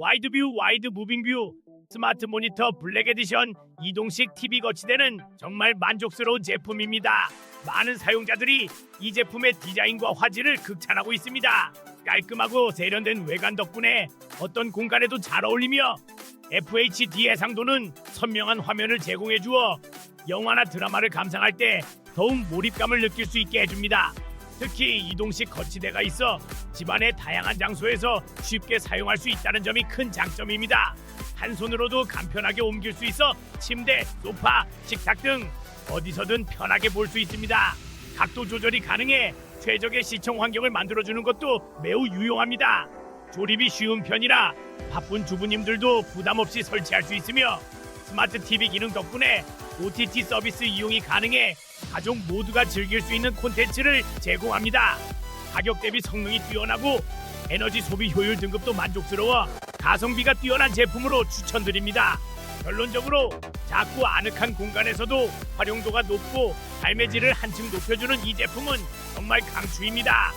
와이드뷰 와이드 무빙뷰 스마트 모니터 블랙 에디션 이동식 TV 거치대는 정말 만족스러운 제품입니다. 많은 사용자들이 이 제품의 디자인과 화질을 극찬하고 있습니다. 깔끔하고 세련된 외관 덕분에 어떤 공간에도 잘 어울리며 FHD 해상도는 선명한 화면을 제공해 주어 영화나 드라마를 감상할 때 더욱 몰입감을 느낄 수 있게 해줍니다. 특히 이동식 거치대가 있어 집안의 다양한 장소에서 쉽게 사용할 수 있다는 점이 큰 장점입니다. 한 손으로도 간편하게 옮길 수 있어 침대, 소파, 식탁 등 어디서든 편하게 볼 수 있습니다. 각도 조절이 가능해 최적의 시청 환경을 만들어주는 것도 매우 유용합니다. 조립이 쉬운 편이라 바쁜 주부님들도 부담 없이 설치할 수 있으며 스마트 TV 기능 덕분에 OTT 서비스 이용이 가능해 가족 모두가 즐길 수 있는 콘텐츠를 제공합니다. 가격 대비 성능이 뛰어나고 에너지 소비 효율 등급도 만족스러워 가성비가 뛰어난 제품으로 추천드립니다. 결론적으로 작고 아늑한 공간에서도 활용도가 높고 삶의 질을 한층 높여주는 이 제품은 정말 강추입니다.